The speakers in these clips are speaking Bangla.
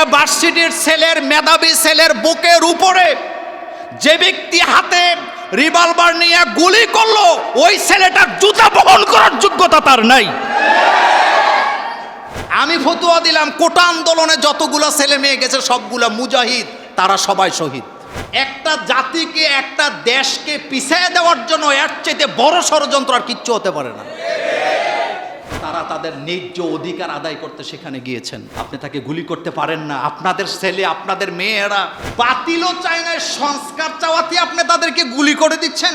একটা ভার্সিটির ছেলের, মেধাবী ছেলের বুকের উপরে যে ব্যক্তি হাতে রিভলভার নিয়ে গুলি করল, ওই ছেলেটার জুতা বহন করার যোগ্যতা তার নাই। আমি ফতুয়া দিলাম, কোটা আন্দোলনে যতগুলো ছেলে মেয়ে গেছে, সবগুলা মুজাহিদ, তারা সবাই শহীদ। একটা জাতিকে, একটা দেশকে পিছিয়ে দেওয়ার জন্য এর চাইতে বড় ষড়যন্ত্র আর কিচ্ছু হতে পারে না। তারা তাদের ন্যায্য অধিকার আদায় করতে সেখানে গিয়েছেন। আপনি তাকে গুলি করতে পারেন না। আপনাদের ছেলে, আপনাদের মেয়েরা বাতিলও চায় না, সংস্কার চাওয়াতে আপনি তাদেরকে গুলি করে দিচ্ছেন।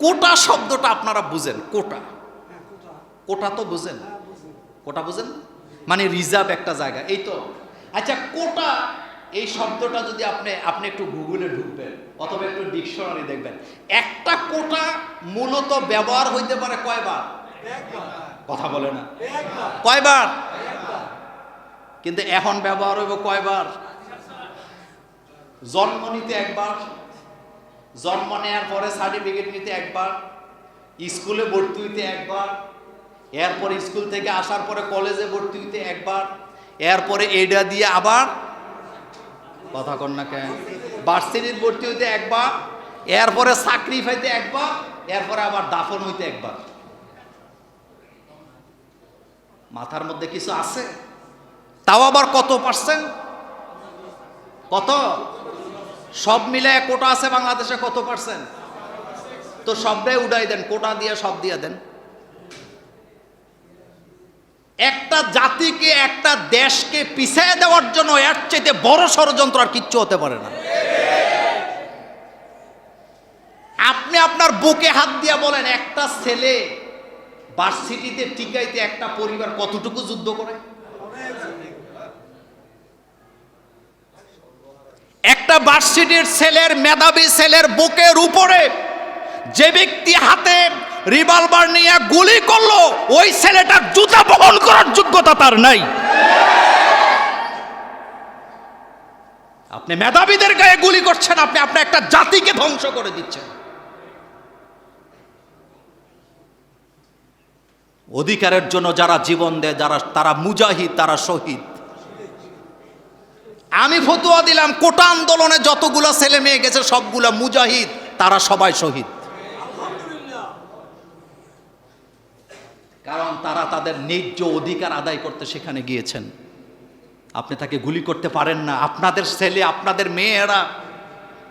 কোটা শব্দটা আপনারা বুঝেন, কোটা। কোটা তো বুঝেন। কোটা বুঝেন? মানে রিজার্ভ একটা জায়গা, এই তো। আচ্ছা কোটা এই শব্দটা যদি আপনি আপনি একটু গুগলে ঢুকবেন, অথবা একটু ডিকশনারি দেখবেন, একটা কোটা মূলত ব্যবহার হইতে পারে কয়বার? কথা বলে না। কয়বার? কিন্তু এখন ব্যবহার হইব কয়বার? জন্ম নিতে একবার, জন্ম নেওয়ার পরে সার্টিফিকেট নিতে একবার, স্কুলে ভর্তি হইতে একবার, এরপরে স্কুল থেকে আসার পরে কলেজে ভর্তি হইতে একবার, এরপরে এইটা দিয়ে আবার কথা কন না কেন ভার্সিটির ভর্তি হইতে একবার, এরপরে চাকরি পাইতে একবার, এরপরে আবার দাফন হইতে একবার। মাথার মধ্যে কিছু আছে? তাও আবার কত পার্সেন্ট কত? সব মিলে কোটা আছে বাংলাদেশে কত পার্সেন্ট তো সবটাই উড়াই দেন, কোটা দিয়ে সব দিয়ে দেন। একটা জাতিকে, একটা দেশকে পিছিয়ে দেওয়ার জন্য এর চাইতে বড় ষড়যন্ত্র আর কিচ্ছু হতে পারে না। আপনি আপনার বুকে হাত দিয়ে বলেন, একটা ছেলে ভার্সিটিতে টিকাইতে একটা পরিবার কতটুকু যুদ্ধ করে? একটা ভার্সিটির ছেলের মেধাবী ছেলের বুকের উপরে যে ব্যক্তি হাতে রিভলভার নিয়ে গুলি করল। ওই ছেলেটার জুতা বহন করার যোগ্যতা তার নাই। আপনি মেধাবীদের গায়ে গুলি করছেন, আপনি আপনার একটা জাতিকে ধ্বংস করে দিচ্ছেন। অধিকারের জন্য যারা জীবন দেয়, যারা তারা মুজাহিদ, তারা শহীদ। আমি ফতুয়া দিলাম, কোটা আন্দোলনে যতগুলো ছেলে মেয়ে গেছে, সবগুলা মুজাহিদ, তারা সবাই শহীদ। কারণ তারা তাদের ন্যায্য অধিকার আদায় করতে সেখানে গিয়েছেন। আপনি তাকে গুলি করতে পারেন না। আপনাদের ছেলে, আপনাদের মেয়েরা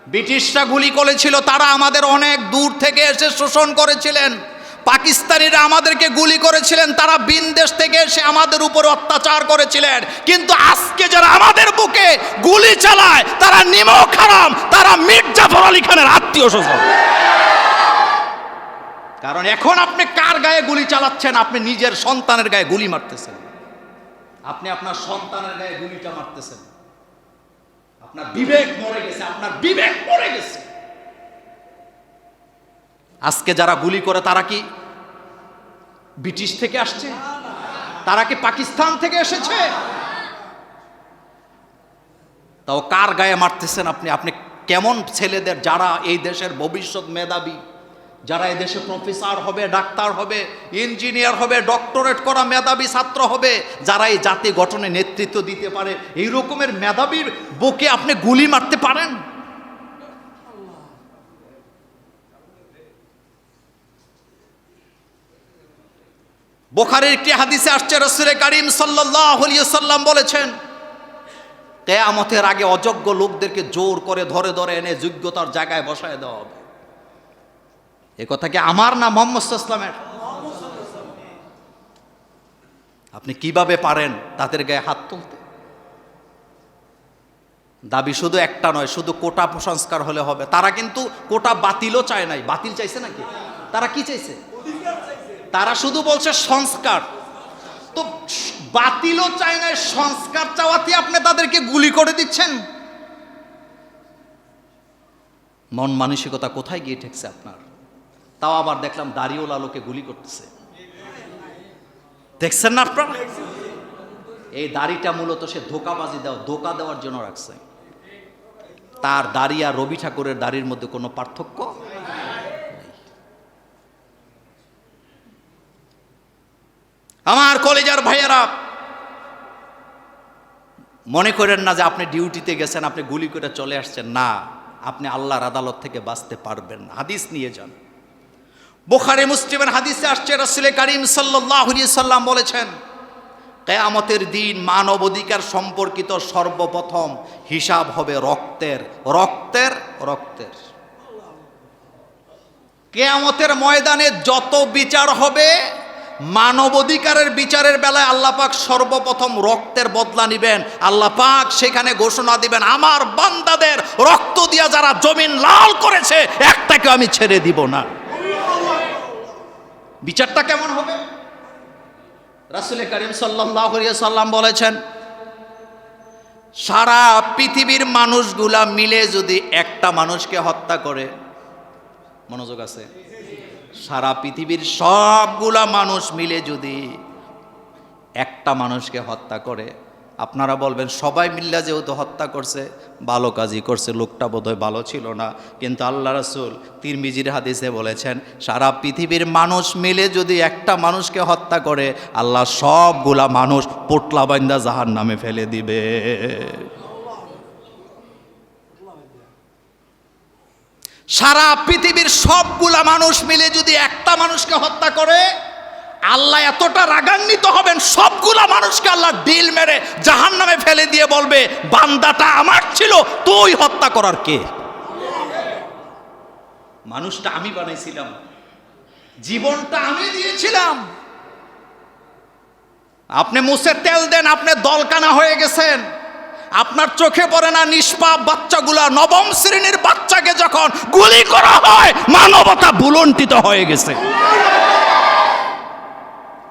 ব্রিটিশরা গুলি করেছিল, তারা আমাদের অনেক দূর থেকে এসে শোষণ করেছিলেন। পাকিস্তানিরা আমাদেরকে গুলি করেছিলেন, তারা বিন দেশ থেকে এসে আমাদের উপর অত্যাচার করেছিলেন। কিন্তু আজকে যারা আমাদের বুকে গুলি চালায়, তারা নিমক খারাম তারা মির্জাফর আলী খানের আত্মীয় স্বজন কারণ এখন আপনি কার গায়ে গুলি চালাচ্ছেন? আপনি নিজের সন্তানের গায়ে গুলি মারতেছেন। আপনি আপনার সন্তানের গায়ে গুলিটা মারতেছেন। আপনার বিবেক মরে গেছে, আপনার বিবেক মরে গেছে। আজকে যারা গুলি করে, তারা কি ব্রিটিশ থেকে আসছে? তারা কি পাকিস্তান থেকে এসেছে? তাও কার গায়ে মারতেছেন আপনি? আপনি কেমন ছেলেদের, যারা এই দেশের ভবিষ্যৎ মেধাবী? যারা এই দেশে প্রফেসর হবে, ডাক্তার হবে, ইঞ্জিনিয়ার হবে, ডক্টরেট করা মেধাবী ছাত্র হবে, যারা এই জাতি গঠনে নেতৃত্ব দিতে পারে, এই রকমের মেধাবীর বুকে আপনি গুলি মারতে পারেন। বোখারের একটি হাদিসে আসছে রসুল কারিম সাল্লাহ সাল্লাম বলেছেন, কেয়ামতের আগে অযোগ্য লোকদেরকে জোর করে ধরে ধরে এনে যোগ্যতার জায়গায় বসায় দেওয়া হবে। এ কথা কি আমার না মোহাম্মদ ইসলামের আপনি কীভাবে পারেন তাদের গায়ে হাত তুলতে? দাবি শুধু একটা নয়, শুধু কোটা সংস্কার হলে হবে। তারা কিন্তু কোটা বাতিলও চায় নাই। বাতিল চাইছে নাকি? তারা কি চাইছে? তারা শুধু বলছে সংস্কার। তো বাতিলও চায় নাই, সংস্কার চাওয়াতে আপনি তাদেরকে গুলি করে দিচ্ছেন। মন মানসিকতা কোথায় গিয়ে ঠেকছে আপনার? তাও আবার দেখলাম দাড়িওয়ালা লোকে গুলি করতেছে। দেখছেন না আপনার? এই দাড়িটা মূলত সে ধোকাবাজি দেওয়া, ধোকা দেওয়ার জন্য রাখছে। তার দাড়ি আর রবি ঠাকুরের দাড়ির মধ্যে কোনো পার্থক্য? আমার কলেজার ভাইয়েরা, মনে করেন না যে আপনি ডিউটিতে গেছেন, আপনি গুলি করে চলে আসছেন। না, আপনি আল্লাহর আদালত থেকে বাঁচতে পারবেন হাদিস নিয়ে যান। বোখারে মুসলিমের হাদিসে আসছে রসুল করিম সাল্লাহ সাল্লাম বলেছেন, কেয়ামতের দিন মানব অধিকার সম্পর্কিত সর্বপ্রথম হিসাব হবে রক্তের রক্তের রক্তের। কেয়ামতের ময়দানে যত বিচার হবে মানবাধিকারের বিচারের বেলায় আল্লাহ পাক সর্বপ্রথম রক্তের বদলা নিবেন। আল্লাহ পাক সেখানে ঘোষণা দিবেন, আমার বান্দাদের রক্ত দিয়া যারা জমিন লাল করেছে একটাকে আমি ছেড়ে দিব না। বিচারটা কেমন হবে? রাসুল করিম সাল্লাম বলেছেন, সারা পৃথিবীর মানুষগুলা মিলে যদি একটা মানুষকে হত্যা করে, মনোযোগ আছে? সারা পৃথিবীর সবগুলা মানুষ মিলে যদি একটা মানুষকে হত্যা করে আপনারা বলবেন, সবাই মিল্লা যেহেতু হত্যা করছে, ভালো কাজই করছে, লোকটা বোধহয় ভালো ছিল না। কিন্তু আল্লাহ রসুল তিরমিজির হাদিসে বলেছেন, সারা পৃথিবীর মানুষ মিলে যদি একটা মানুষকে হত্যা করে, আল্লাহ সবগুলা মানুষ পোটলা বান্দা জাহার নামে ফেলে দিবে। সারা পৃথিবীর সবগুলা মানুষ মিলে যদি একটা মানুষকে হত্যা করে, আল্লাহ এতটা রাগান্বিত হবেন সবগুলা মানুষকে আল্লাহ ডিল মেরে জাহান নামে ফেলে দিয়ে বলবে, বান্দাটা আমার ছিল, তুই হত্যা করার কে? মানুষটা আমি বানাইছিলাম। জীবনটা আমি দিয়েছিলাম। আপনি মুছে তেল দেন, আপনি দলকানা হয়ে গেছেন। আপনার চোখে পড়ে না নিষ্পাপ বাচ্চাগুলা, নবম শ্রেণির বাচ্চাকে যখন গুলি করা হয়, মানবতা বুলন্টিত হয়ে গেছে।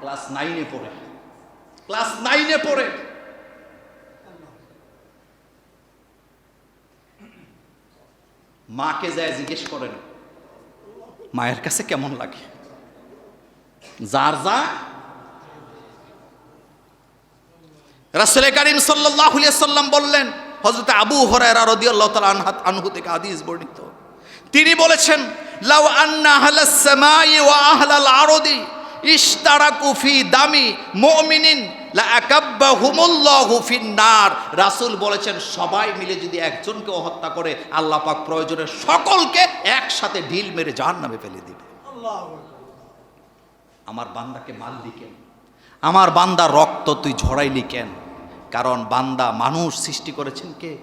ক্লাস নাইনে পড়ে। ক্লাস নাইনে পড়ে। মাকে যায় জিজ্ঞেস করেন, মায়ের কাছে কেমন লাগে? যার যা। রাসুল করিম সাল্লাম বললেন হজরত আবু হরায়রা রদিয়াল্লাহ তাআলা আনহাত আনহু থেকে হাদিস বর্ণিত। তিনি বলেছেন, লাউ আন্না আহলাস সামাই ওয়া আহলাল আরদি ইশতারাকু ফি দামি মুমিনিন রাসূল বলেছেন সবাই মিলে যদি একজনকে হত্যা করে আল্লাহ পাক প্রয়োজনে সকলকে একসাথে ঢিল মেরে জাহান্নামে ফেলে দিবে। আমার বান্দাকে মারলি কেন? আমার বান্দা রক্ত তুই ঝরাইলি কেন? কারণ বান্দা মানুষ সৃষ্টি করেছেন কে?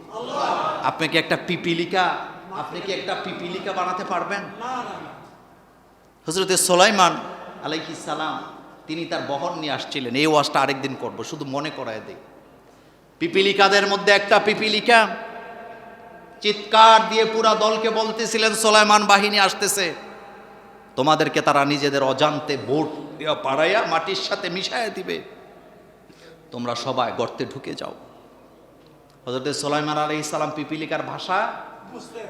আপনি কি একটা পিপিলিকা? আপনি কি একটা পিপিলিকা বানাতে পারবেন? হজরতে সোলাইমান আলাইহিস সালাম তিনি তার বহন নিয়ে আসছিলেন। এই ওয়াজটা আরেকদিন করব, শুধু মনে করায় দিই। পিপিলিকাদের মধ্যে একটা পিপিলিকা চিৎকার দিয়ে পুরা দলকে বলতেছিলেন সোলাইমান বাহিনী আসতেছে। তোমাদেরকে তারা নিজেদের অজান্তে বোট পাড়াইয়া মাটির সাথে মিশাইয়া দিবে। তোমরা সবাই গর্তে ঢুকে যাও। হজরত সোলাইমান আলী ইসলাম পিপিলিকার ভাষা বুঝতেন।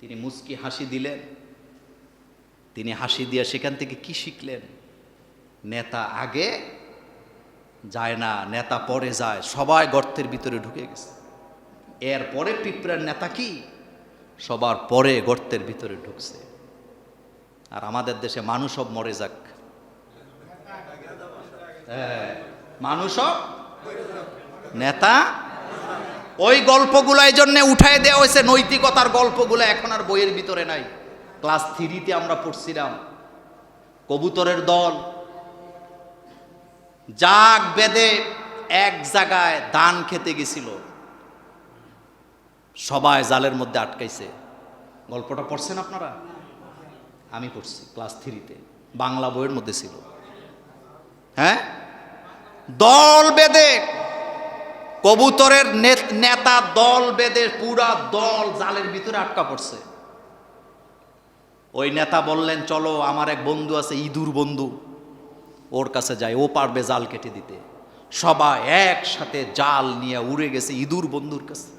তিনি মুস্কি হাসি দিলেন। তিনি হাসি দিয়ে সেখান থেকে কি শিখলেন? নেতা আগে যায় না নেতা পরে যায় সবাই গর্তের ভিতরে ঢুকে গেছে। এর পরে পিঁপড়ার নেতা কি? সবার পরে গর্তের ভিতরে ঢুকছে। আর আমাদের দেশে মানুষ সব মরে যাক। হ্যাঁ, মানুষ সব নেতা ওই গল্পগুলো এই জন্য উঠাই দেওয়া হয়েছে নৈতিকতার গল্পগুলো এখন আর বইয়ের ভিতরে নাই। ক্লাস থ্রিতে আমরা পড়ছিলাম। কবুতরের দল। জাগ বেদে এক জায়গায় দান খেতে গেছিল। সবাই জালের মধ্যে আটকাইছে। গল্পটা পড়ছেন আপনারা? আমি পড়ছি, ক্লাস থ্রিতে। বাংলা বইয়ের মধ্যে ছিল। হ্যাঁ? দল বেদে। কবুতরের নেতা দল বেদে পুরা দল জালের ভিতরে আটকা পড়ছে। ওই নেতা বললেন, চলো, আমার এক বন্ধু আছে, ইঁদুর বন্ধু। ওর কাছে যায় ও পারবে জাল কেটে দিতে। সবাই একসাথে জাল নিয়ে উড়ে গেছে ইঁদুর বন্ধুর কাছে।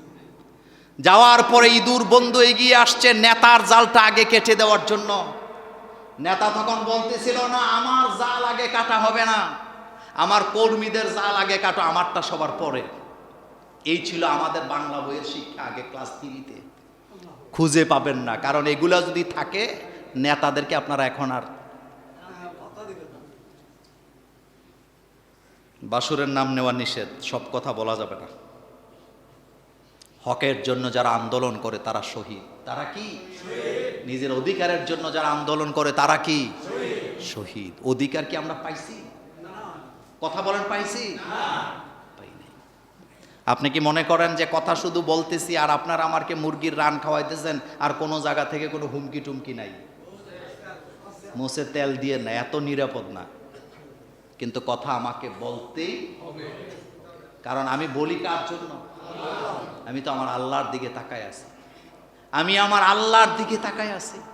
যাওয়ার পরে ইঁদুর বন্ধু এগিয়ে আসছে নেতার জালটা আগে কেটে দেওয়ার জন্য। নেতা তখন বলতেছিল, না, আমার জাল আগে কাটা হবে না। আমার কর্মীদের জাল আগে কাটো, আমারটা সবার পরে। এই ছিল আমাদের বাংলা বইয়ের শিক্ষা আগে ক্লাস থ্রিতে। খুঁজে পাবেন না। কারণ এগুলা যদি থাকে, নেতাদেরকে আপনারা এখন আর বাসুরের নাম নেওয়া নিষেধ, সব কথা বলা যাবে না। হকের জন্য যারা আন্দোলন করে, তারা শহীদ। তারা কি? নিজের অধিকারের জন্য যারা আন্দোলন করে, তারা কি? শহীদ। অধিকার কি আমরা পাইছি? কথা বলেন, পাইছি। আপনি কি মনে করেন যে কথা শুধু বলতেছি আর আপনারা আমাকে মুরগির রান খাওয়াইতেছেন আর কোনো জায়গা থেকে কোনো হুমকি টুমকি নাই? মোষে তেল দিয়ে না, এত নিরাপদ না। কিন্তু কথা আমাকে বলতেই হবে। কারণ আমি বলি কার জন্য? আমি তো আমার আল্লাহর দিকে তাকায় আছি। আমি আমার আল্লাহর দিকে তাকায় আছি।